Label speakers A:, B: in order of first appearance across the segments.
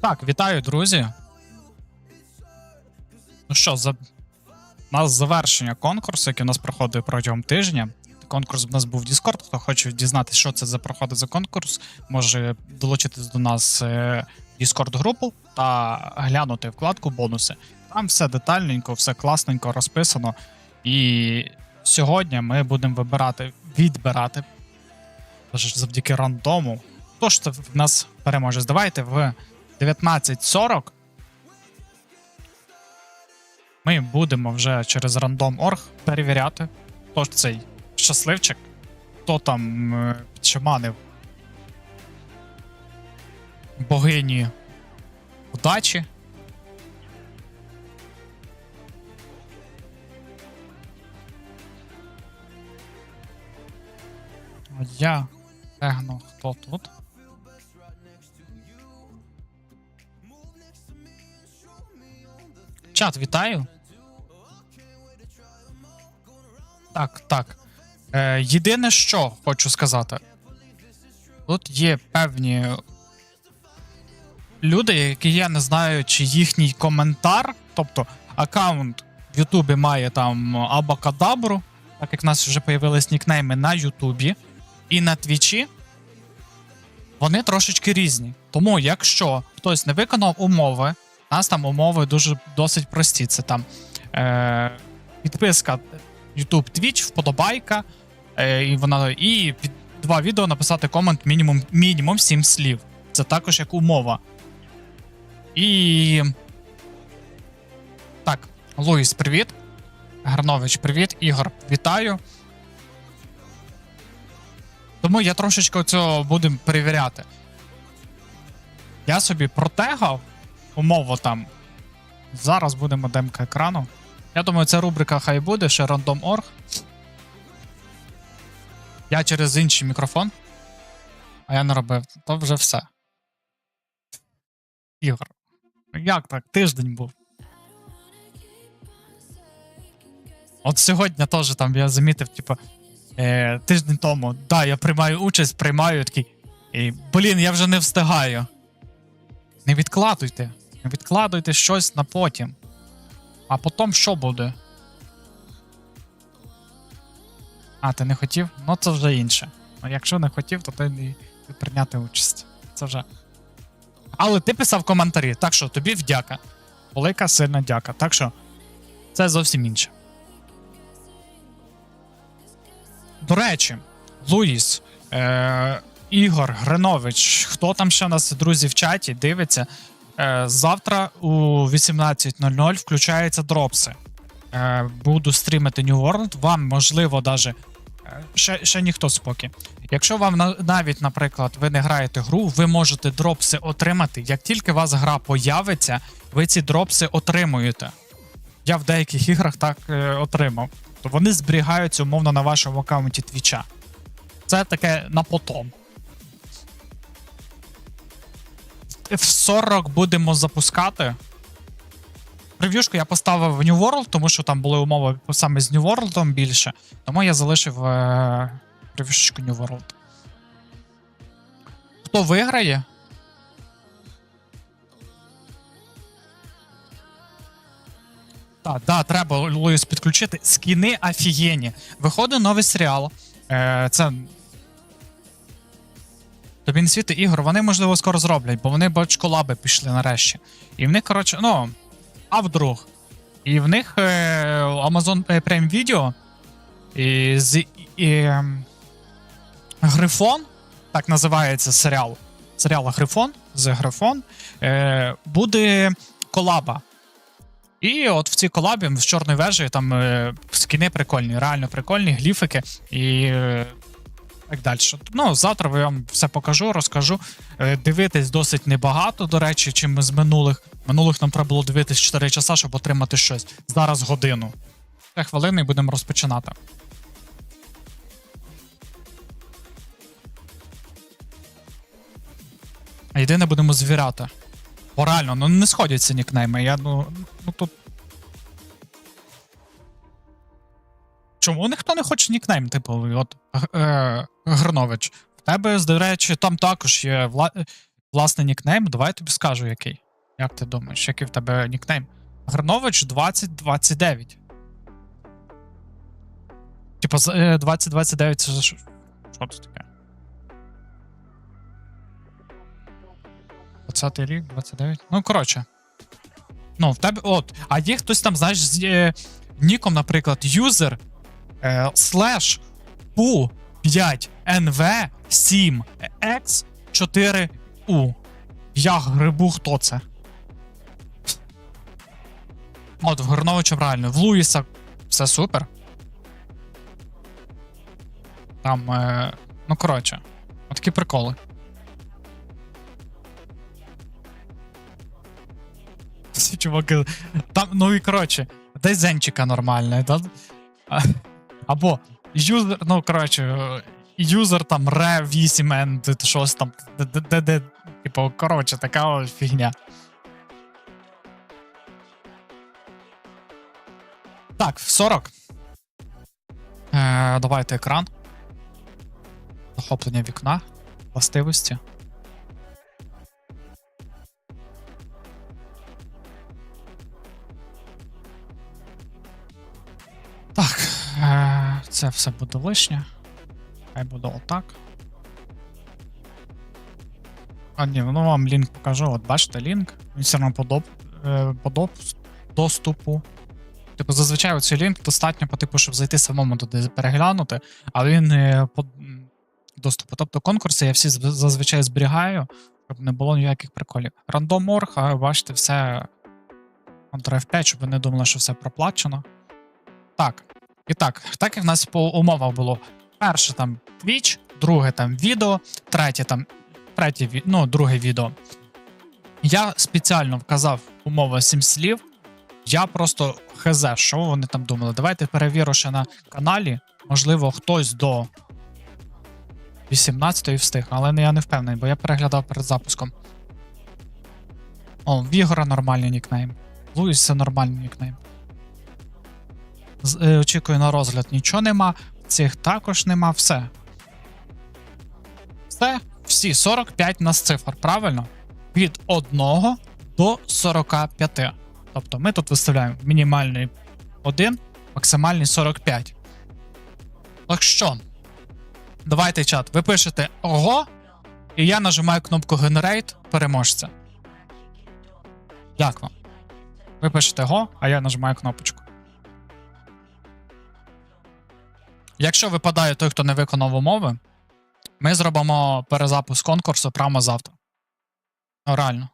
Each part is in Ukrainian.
A: Так, вітаю, друзі. Ну що, за... у нас завершення конкурсу, який у нас проходить протягом тижня. Конкурс у нас був Discord. Хто хоче дізнатися, що це за проходить за конкурс, може долучитись до нас е, в Discord групу та глянути вкладку бонуси. Там все детальненько, все класненько розписано. І сьогодні ми будемо вибирати, відбирати завдяки рандому. Хто ж це в нас переможе? Давайте в 19.40 ми будемо вже через рандом.org перевіряти, хто ж цей щасливчик, хто там е, підшаманив богині удачі. Я тегну, хто тут. Чат, вітаю. Так, так. Е, єдине, що хочу сказати. Тут є певні люди, які я не знаю, чи їхній коментар, тобто аккаунт в Ютубі має там Абакадабру, так як в нас вже появились нікнейми на Ютубі і на Твічі. Вони трошечки різні. Тому, якщо хтось не виконав умови, у нас там умови дуже досить прості. Це там е, підписка YouTube Twitch, вподобайка, е, і вона і під два відео написати комент мінімум мінімум 7 слів. Це також як умова. І. Так, Луїс, привіт. Гарнович, привіт. Ігор, вітаю. Тому я трошечки цього будемо перевіряти. Я собі протегав умову там. Зараз будемо демка екрану. Я думаю, ця рубрика хай буде, ще random.org. Я через інший мікрофон. А я не робив. То вже все. Ігор. Як так? Тиждень був. От сьогодні теж там я замітив, типу, е, тиждень тому. Да, я приймаю участь, приймаю такий. І, блін, я вже не встигаю. Не відкладуйте. Відкладуйте щось на потім. А потім що буде? А, ти не хотів? Ну це вже інше. А якщо не хотів, то ти не прийняти участь. Це вже. Але ти писав коментарі, так що тобі вдяка. Велика сильна дяка. Так що це зовсім інше. До речі, Луїс, е, Ігор, Гринович, хто там ще у нас, друзі, в чаті дивиться. Е, завтра у 18.00 включаються дропси. Е, буду стрімити New World. Вам, можливо, даже. е, Ще, ще ніхто спокій. Якщо вам навіть, наприклад, ви не граєте гру, ви можете дропси отримати. Як тільки у вас гра появиться, ви ці дропси отримуєте. Я в деяких іграх так отримав. То вони зберігаються умовно на вашому аккаунті Твіча. Це таке на потом. В 40 будемо запускати. Прев'юшку я поставив в New World, тому що там були умови саме з New World більше. Тому я залишив е, прев'юшечку New World. Хто виграє? Так, да, треба Луїс підключити. Скіни офігенні. Виходить новий серіал. Е, це. Тобі не світи ігор, вони, можливо, скоро зроблять, бо вони бач колаби пішли нарешті. І в них, коротше, ну. А вдруг. І в них е, Amazon Prime Video і, з, і, ем, Грифон, так називається серіал. Серіал Грифон з Грифон. Е, буде колаба. І от в цій колабі з чорної вежі там е, скіни прикольні, реально прикольні, гліфики і е, так далі. Ну, завтра я вам все покажу, розкажу. Е, дивитись досить небагато, до речі, чим з минулих. Минулих нам треба було дивитись 4 часа, щоб отримати щось. Зараз годину. 3 хвилини і будемо розпочинати. Єдине будемо звіряти. Бо ну не сходяться нікнейми. Я ну, ну тут. Чому ніхто не хоче нікнейм, типу, от е, Грнович. В тебе, до речі, там також є Вла... власний нікнейм, давай я тобі скажу, який. Як ти думаєш, який в тебе нікнейм? Гранович 2029. Типа, з- е, 2029 це. Що що це таке? 20 рік, 29. Ну, коротше. Ну, в тебе. От. А є хтось там, знаєш, з е, ніком, наприклад, юзер е, слеш пу 5 nv 7 x 4 u Я грибу, хто це? От, в Горновича правильно. В Луїса все супер. Там. Е, ну, коротше, отакі приколи. Ці чуваки. Там, ну і коротше, дай зенчика нормальне. Да? Або юзер, ну коротше, юзер там ре 8 n щось там. де, Типу, коротше, така фігня. Так, 40. Е, давайте екран. Захоплення вікна. Властивості. Це все буде лишнє. Хай буде отак. А, ні, ну вам лінк покажу. От бачите лінк. Він все одно подоб, е, подоб доступу. Типу, зазвичай цей лінк достатньо по типу, щоб зайти самому туди переглянути, але він е, по доступу. Тобто конкурси я всі зазвичай зберігаю, щоб не було ніяких приколів. Рандом орг, а бачите, все Ctrl F5, щоб ви не думали, що все проплачено. Так. І так, так і в нас по умовах було. Перше там Twitch, друге там відео, третє там третє, ну, друге відео. Я спеціально вказав умови 7 слів. Я просто хз, що вони там думали. Давайте перевірю ще на каналі. Можливо, хтось до 18-ї встиг, але я не впевнений, бо я переглядав перед запуском. О, в Ігора нормальний нікнейм. Луїс це нормальний нікнейм. Е, Очікую на розгляд. Нічого нема. Цих також нема. Все. Все. Всі 45 у нас цифр, правильно? Від 1 до 45. Тобто ми тут виставляємо мінімальний 1, максимальний 45. Так що, давайте чат. Ви пишете ого, і я нажимаю кнопку Generate переможця. Як вам? Ви пишете го, а я нажимаю кнопочку. Якщо випадає той, хто не виконав умови, ми зробимо перезапуск конкурсу прямо завтра. Ну, реально.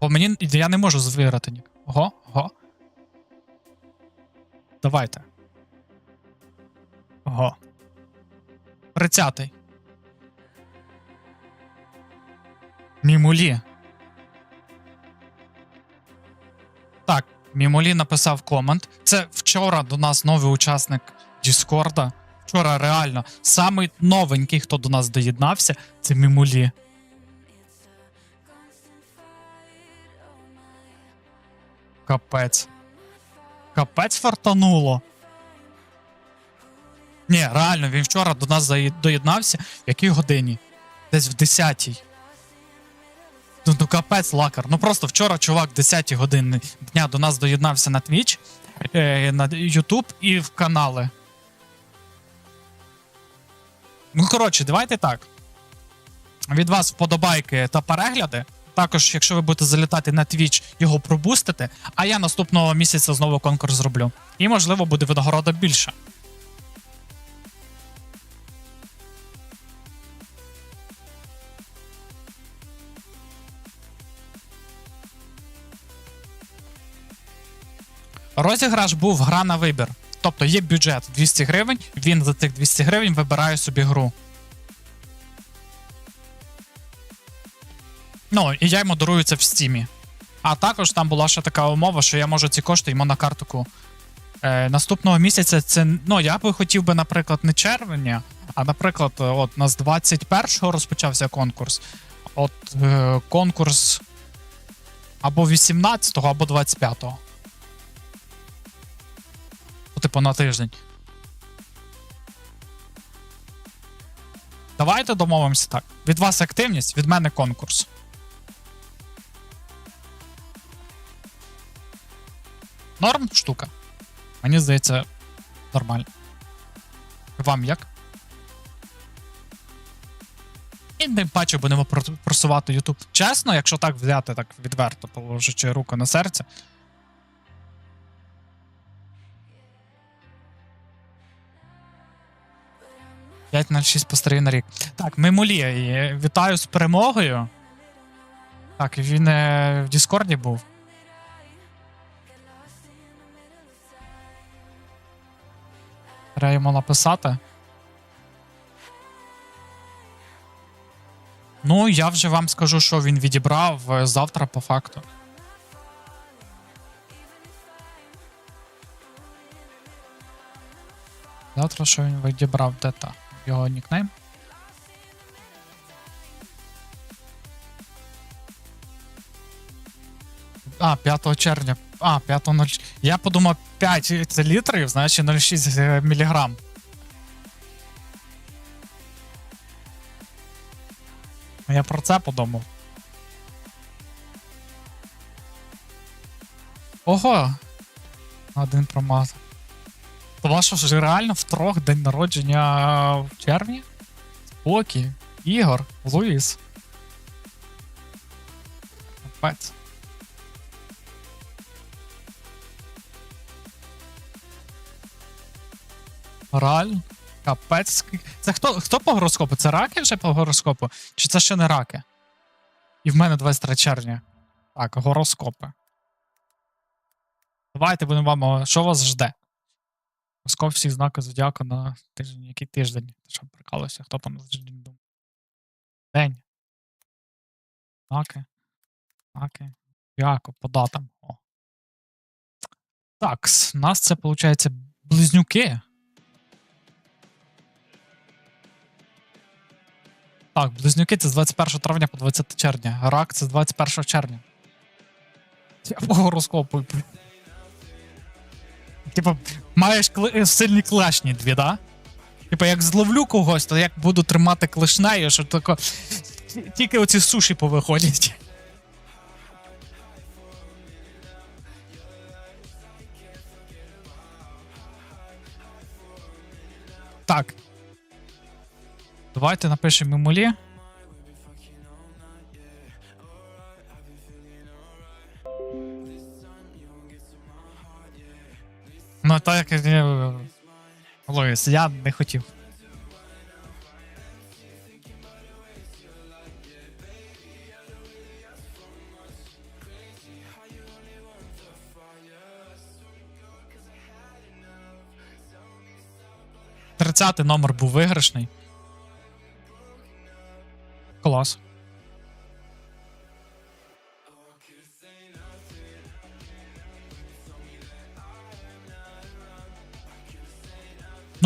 A: Бо мені я не можу звірити нік. Ого, ого. Давайте. Ого. Тридцятий. Мімулі. Так, Мімулі написав комент. Це вчора до нас новий учасник Діскорда. Вчора реально самий новенький, хто до нас доєднався, це Мімулі. Капець. Капець фартануло. Ні, реально, він вчора до нас доєднався. В якій годині? Десь в 10-й. Ну, ну капець лакар. Ну просто вчора чувак в 10 годині дня до нас доєднався на Twitch, е, на YouTube і в канали. Ну, коротше, давайте так. Від вас вподобайки та перегляди. Також, якщо ви будете залітати на Twitch, його пробустите, а я наступного місяця знову конкурс зроблю. І, можливо, буде винагорода більше. Розіграш був гра на вибір. Тобто є бюджет 200 гривень, він за цих 200 гривень вибирає собі гру. Ну, і я йому дарую це в стімі. А також там була ще така умова, що я можу ці кошти йому на картку. Е, наступного місяця це. Ну, я би хотів би, наприклад, не червня, а наприклад, от у нас 21-го розпочався конкурс. От е, конкурс або 18-го, або 25-го. Ну, типу, на тиждень. Давайте домовимося так. Від вас активність, від мене конкурс. Норм штука. Мені здається, нормально. Вам як? І не бачу, будемо просувати YouTube. Чесно, якщо так взяти, так відверто, положучи руку на серце. П'ять на 6 постарів на рік. Так, Мемулі, е, вітаю з перемогою. Так, він е, в Діскорді був. Треба йому написати. Ну, я вже вам скажу, що він відібрав е, завтра по факту. Завтра що він відібрав де та його нікнейм. А, 5 червня. А, 5.0. Я подумав 5 це літрів, значить 0,6 міліграм. Я про це подумав. Ого! Один промазав. Ваше ж реально втрох день народження в червні? Спокій, Ігор, Луїс. Капець. Реально? Капець. Це хто, хто по гороскопу? Це раки вже по гороскопу? Чи це ще не раки? І в мене 23 червня. Так, гороскопи. Давайте будемо вам. Що вас жде? Всіх знаки зодіаку на тиждень. Який тиждень? Ти Що прикалуєшся? Хто там на тиждень думав? День. Знаки. Знаки. Зодіаку, по датам. О. Так, у нас це, виходить, близнюки. Так, близнюки це з 21 травня по 20 червня. Рак це з 21 червня. Я по гороскопу. Типа, маєш кли... сильні клешні дві, да? Типа, як зловлю когось, то як буду тримати клешнею, що тако. Тільки оці суші повиходять. Так. Давайте напишемо мемулі. Я не хотів. Тридцятий номер був виграшний. Клас.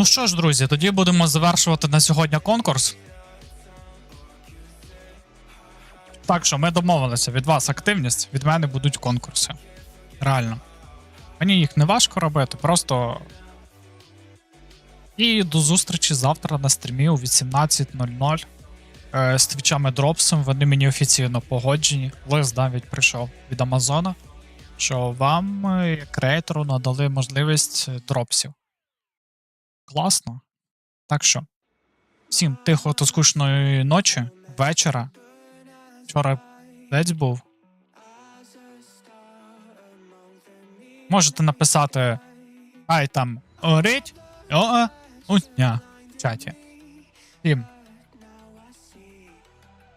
A: Ну що ж, друзі, тоді будемо завершувати на сьогодні конкурс. Так що ми домовилися від вас активність, від мене будуть конкурси. Реально. Мені їх не важко робити, просто. І до зустрічі завтра на стрімі о 18.00 е, з твічами Дропсом. Вони мені офіційно погоджені. Лист навіть прийшов від Амазона, що вам, е, як креатору, надали можливість е, дропсів. Класно. Так що, всім тихо та скучної ночі, вечора. Вчора десь був. Можете написати Ай там орить, о утня в чаті. Всім.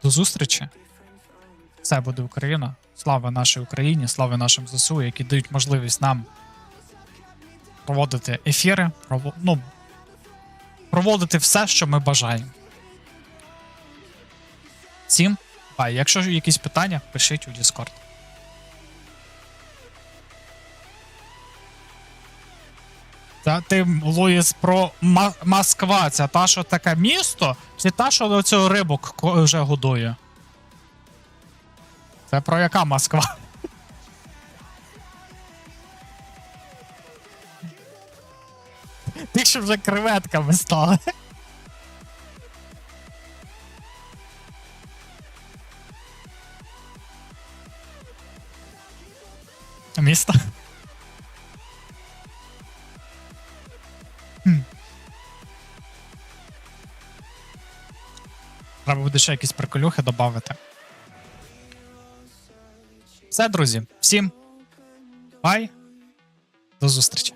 A: До зустрічі. Все буде Україна. Слава нашій Україні, слава нашим ЗСУ, які дають можливість нам проводити ефіри, ну, проводити все, що ми бажаємо. Всім бай. Якщо якісь питання, пишіть у Discord. Та ти, Луїс, про Ма- Москва, це та, що таке місто, чи та, що оцю рибок вже годує? Це про яка Москва? більше вже креветками стали. Місто. Треба буде ще якісь приколюхи додати. Все, друзі, всім бай, до зустрічі.